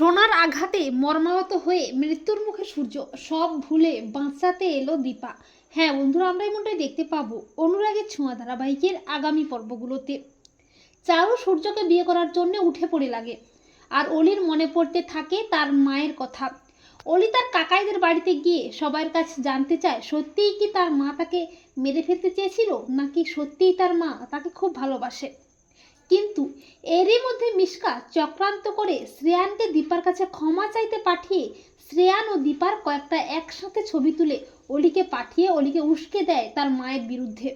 সোনার আঘাতে মর্মাহত হয়ে মৃত্যুর মুখে সূর্য। সব ভুলে বাঁচাতে এলো দীপা। হ্যাঁ বন্ধুরা, আমরা এমনটাই দেখতে পাবো অনুরাগের ছোঁয়া ধারাবাহিকের আগামী পর্বগুলোতে। চারু সূর্যকে বিয়ে করার জন্য উঠে পড়ে লাগে। আর অলির মনে পড়তে থাকে তার মায়ের কথা। অলি তার কাকাইদের বাড়িতে গিয়ে সবার কাছে জানতে চায়, সত্যিই কি তার মা তাকে মেরে ফেলতে চেয়েছিল? নাকি সত্যিই তার মা তাকে খুব ভালোবাসে? কিন্তু এরই মধ্যে মিশকা চক্রান্ত করে শ্রেয়ানকে দীপার কাছে ক্ষমা চাইতে পাঠিয়ে শ্রেয়ান ও দীপার কয়েকটা একসাথে ছবি তুলে অলিকে পাঠিয়ে অলিকে উস্কে দেয় তার মায়ের বিরুদ্ধে।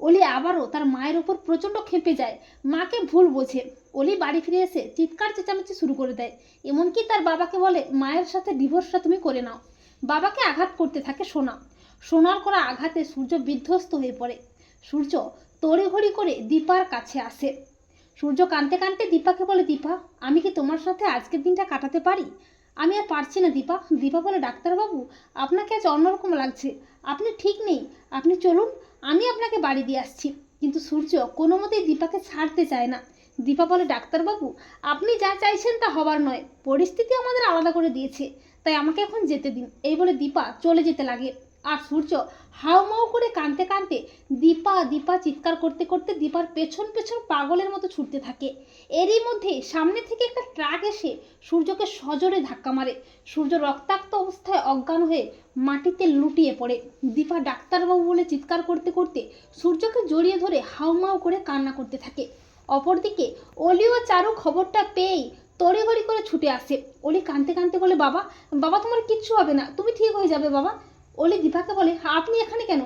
অলি আবারও তার মায়ের ওপর প্রচণ্ড খেপে যায়। মাকে ভুল বোঝে। অলি বাড়ি ফিরে এসে চিৎকার চেঁচামেচি শুরু করে দেয়। এমনকি তার বাবাকে বলে, মায়ের সাথে ডিভোর্সটা তুমি করে নাও। বাবাকে আঘাত করতে থাকে সোনা। সোনার করা আঘাতে সূর্য বিধ্বস্ত হয়ে পড়ে। সূর্য তড়িঘড়ি করে দীপার কাছে আসে। সূর্য কাঁদতে কাঁদতে দীপাকে বলে, দীপা, আমি কি তোমার সাথে আজকের দিনটা কাটাতে পারি? আমি আর পারছি না, দীপা। দীপা বলে, ডাক্তারবাবু, আপনাকে আজ অন্যরকম লাগছে। আপনি ঠিক নেই। আপনি চলুন, আমি আপনাকে বাড়ি দিয়ে আসছি। কিন্তু সূর্য কোনো মতেই দীপাকে ছাড়তে চায় না। দীপা বলে, ডাক্তারবাবু, আপনি যা চাইছেন তা হবার নয়। পরিস্থিতি আমাদের আলাদা করে দিয়েছে। তাই আমাকে এখন যেতে দিন। এই বলে দীপা চলে যেতে লাগে। আর সূর্য হাউমাউ করে কাঁদতে কাঁদতে দীপা দীপা চিৎকার করতে করতে দীপার পেছন পেছন পাগলের মতো ছুটতে থাকে। এরই মধ্যে সামনে থেকে একটা ট্রাক এসে সূর্যকে সজোরে ধাক্কা মারে। সূর্য রক্তাক্ত অবস্থায় অজ্ঞান হয়ে মাটিতে লুটিয়ে পড়ে। দীপা ডাক্তারবাবু বলে চিৎকার করতে করতে সূর্যকে জড়িয়ে ধরে হাউমাউ করে কান্না করতে থাকে। অপরদিকে অলি ও চারু খবরটা পেয়েই তড়িঘড়ি করে ছুটে আসে। অলি কাঁদতে কাঁদতে বলে, বাবা বাবা, তোমার কিচ্ছু হবে না। তুমি ঠিক হয়ে যাবে, বাবা। অলি দীপাকে বলে, আপনি এখানে কেন?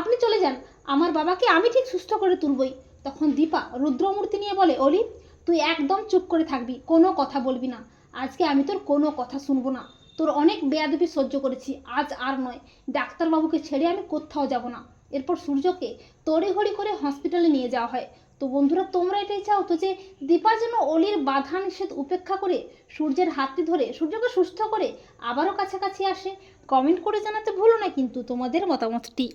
আপনি চলে যান। আমার বাবাকে আমি ঠিক সুস্থ করে তুলবই। তখন দীপা রুদ্রমূর্তি নিয়ে বলে অলি তুই একদম চুপ করে থাকবি, কোনো কথা বলবি না। আজকে আমি তোর কোনো কথা শুনব না। তোর অনেক বেয়াদবি সহ্য করেছি, আজ আর নয়। ডাক্তারবাবুকে ছেড়ে আমি কোথাও যাব না। এরপর সূর্যকে তড়িঘড়ি করে হসপিটালে নিয়ে যাওয়া হয়। তো বন্ধুরা, তোমরা এটাই চাও তো যে, দীপা যেন অলির বাধা নিষেধ উপেক্ষা করে সূর্যের হাতটি ধরে সূর্যকে সুস্থ করে আবারও কাছাকাছি আসে। কমেন্ট করে জানাতে ভুলো না কিন্তু তোমাদের মতামতটি।